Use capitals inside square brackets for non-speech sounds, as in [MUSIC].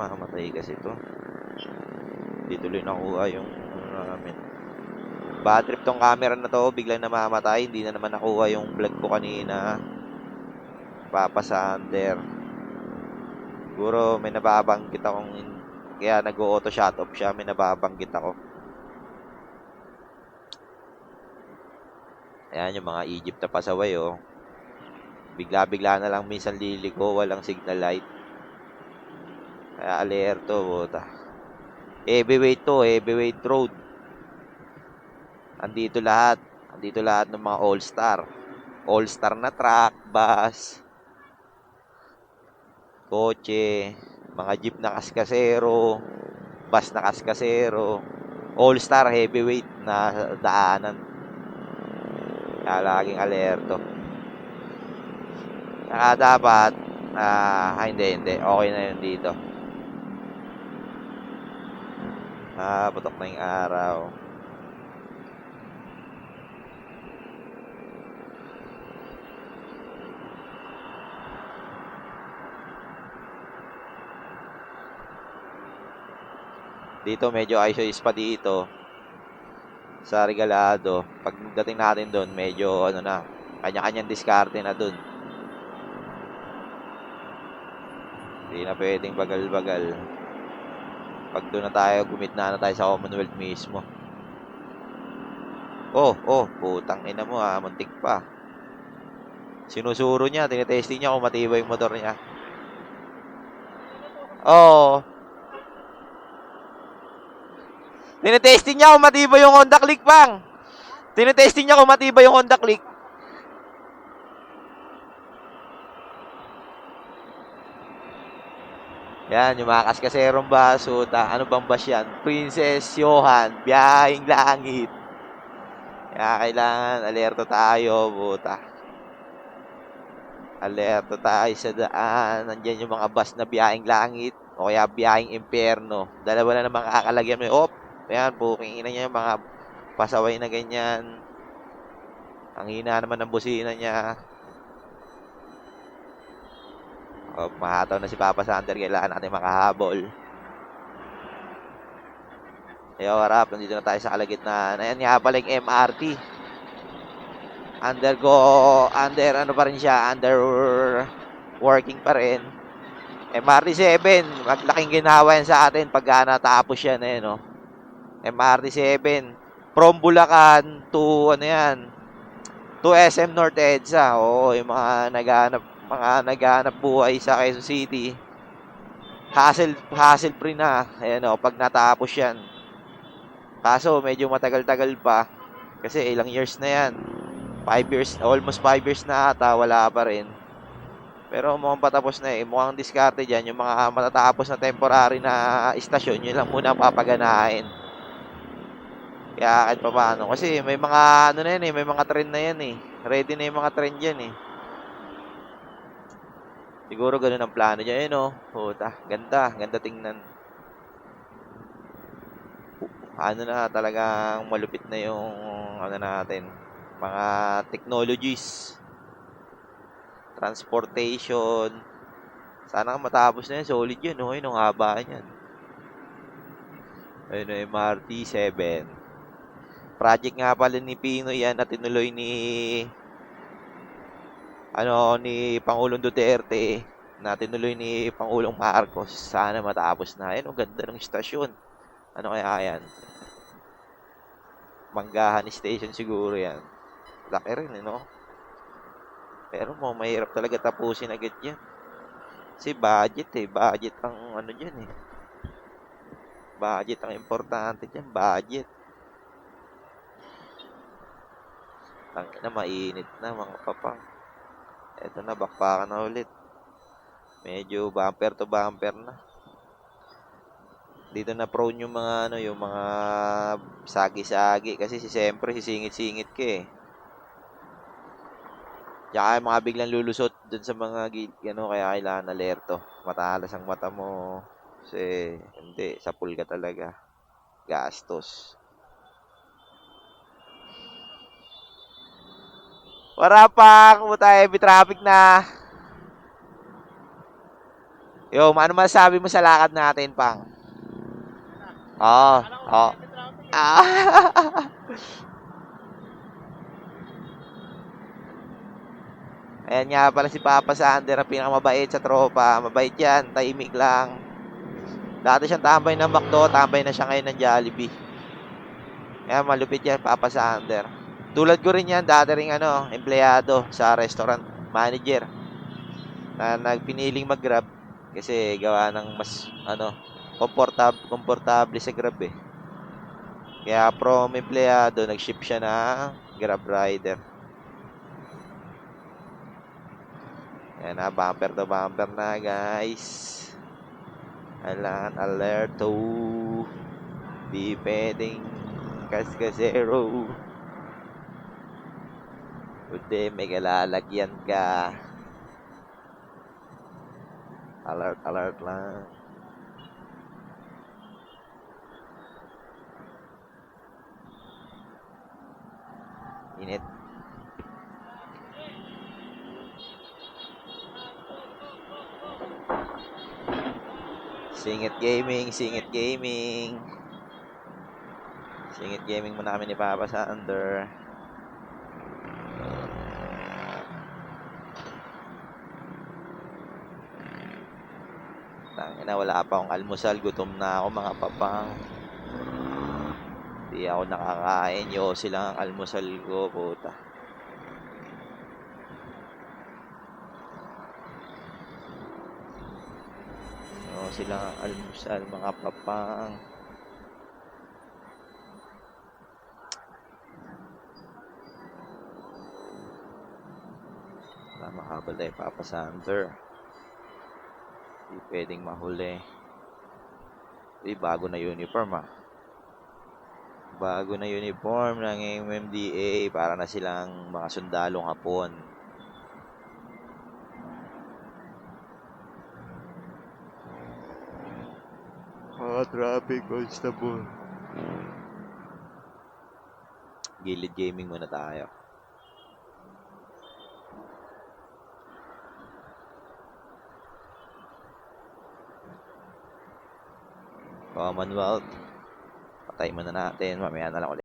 Namamatay kasi to. Hindi tuloy nakuha yung ano namin. Bad trip tong camera na to, biglang namamatay. Hindi na naman nakuha yung vlog ko kanina. Papa sa under. Siguro may nababanggit akong kaya nag-auto shut off siya, may nababanggit ako. Ayan yung mga Egypt na pasaway oh. Bigla-bigla na lang minsan liliko, walang signal light. Kaya alerto, buta. Heavyweight to, heavyweight road. Andito lahat. Andito lahat ng mga all-star. All-star na truck, bus, kotse, mga jeep na kaskasero, bus na kaskasero, all-star heavyweight na daanan. Kaya laging alerto. Kaya dapat, ah, hindi, hindi. Okay na yun dito. Ah, putok na yung araw. Dito medyo ayos pa dito. Sa regalado. Pagdating natin doon, medyo ano na, kanya-kanyang diskarte na doon. Hindi na pwedeng bagal-bagal. Pag doon na tayo, gumitna na tayo sa Commonwealth mismo. Oh, oh, putang ina mo ah, muntik pa. Sinusuro niya, tinetesting niya kung matibay yung motor niya. Oo. Tinetesting niya kung matibay yung Honda Click, pang. Tinetesting niya kung matibay yung Honda Click. Yan, yung mga kaskaserong basuta. Ano bang bus yan? Princess Johan, biyahing langit. Kaya kailangan alerto tayo, buta. Alerto tayo sa daan. Nandiyan yung mga bus na biyahing langit o kaya biyahing impyerno. Dalawa na naman kakalagyan mo. Op, ayan, puking ina niya yung mga pasaway na ganyan. Ang hina naman ng busina niya. O, mahataw na si Papa Sander. Kailangan natin makahabol. Yo, harap. Nandito na tayo sa kalagitnaan. Ayan nga pala yung MRT. Undergo, under, ano pa rin siya, under working pa rin. MRT 7, maglaking ginawa yan sa atin pagka natapos yan, eh, no? MRT 7, from Bulacan to, ano yan, to SM North EDSA. Oo, yung mga naghanap, mga naghanap buhay sa Quezon City. Hassle, hassle free na, ayan o, pag natapos yan. Kaso, medyo matagal-tagal pa. Kasi ilang years na yan. 5 years, almost 5 years na ata, wala pa rin. Pero mukhang patapos na eh. Mukhang diskarte dyan. Yung mga matatapos na temporary na istasyon, yun lang muna papaganahin. Kaya kahit pa paano. Kasi may mga ano na yan eh. May mga trend na yan eh. Ready na yung mga trend dyan eh. Siguro ganun ang plano dyan. Ayun oh. Puta. Ganda. Ganda tingnan. Ano na talagang malupit na yung ano natin. Mga technologies transportation. Sana matapos na yan. Solid yun, no? Yun, ang haba niyan. Ayun, yung MRT 7. Project nga pala ni Pino yan na tinuloy ni ano ni Pangulong Duterte na tinuloy ni Pangulong Marcos. Sana matapos na. Ayun, ang ganda ng istasyon. Ano kaya yan? Manggahan Station siguro yan. Laki rin, eh, no? Pero mo, mahirap talaga tapusin agad yan. Kasi budget eh. Budget ang ano dyan eh. Budget ang importante dyan. Budget. Tangin na, mainit na mga papang. Eto na, bakpakan na ulit. Medyo bumper to bumper na. Dito na prone yung mga ano, yung mga sagi-sagi. Kasi si siyempre, sisingit-singit ka eh. Tsaka mga biglang lulusot dun sa mga ano, kaya kailangan alerto. Matalas ang mata mo. Kasi, hindi, sa pool ka talaga. Gastos. Wala pa, kumuta heavy traffic na. Yo, ano masasabi mo sa lakad natin, pang? Oo, oo. Ah. [LAUGHS] Ayan nga pala si Papa Sander, ang pinakamabait sa tropa. Mabait yan, tahimik lang. Dati siyang tambay ng McDo, tambay na siya ngayon ng Jollibee. Kaya malupit yan, Papa Sander. Tulad ko rin yan, dati rin ano, empleyado sa restaurant manager. Na nagpiniling mag-grab kasi gawa ng mas ano, komportable, komportable sa grab eh. Kaya from empleyado, nag-ship siya ng grab rider. Yan na, bumper to bumper na guys. Kailangan alerto. Di pwedeng kaskasero. Kundi may kalalagyan ka. Alert, alert lang. Init. Singit Gaming, Singit Gaming. Singit Gaming muna kami ni Papa Sander. Tangina, wala pa akong almusal. Gutom na ako mga papang. Hindi ako nakakain. Yo, sila ang almusal ko, puta. Yo, sila ang almusal, mga papang. Makabal tayo, Papa Sander. Hindi pwedeng mahuli. Uy, bago na uniform ah. Bago na uniform ng MMDA para na silang mga sundalong hapon. Mga traffic constable. Gilid gaming muna tayo. Commonwealth. Patay muna natin. Mamaya na lang ulit.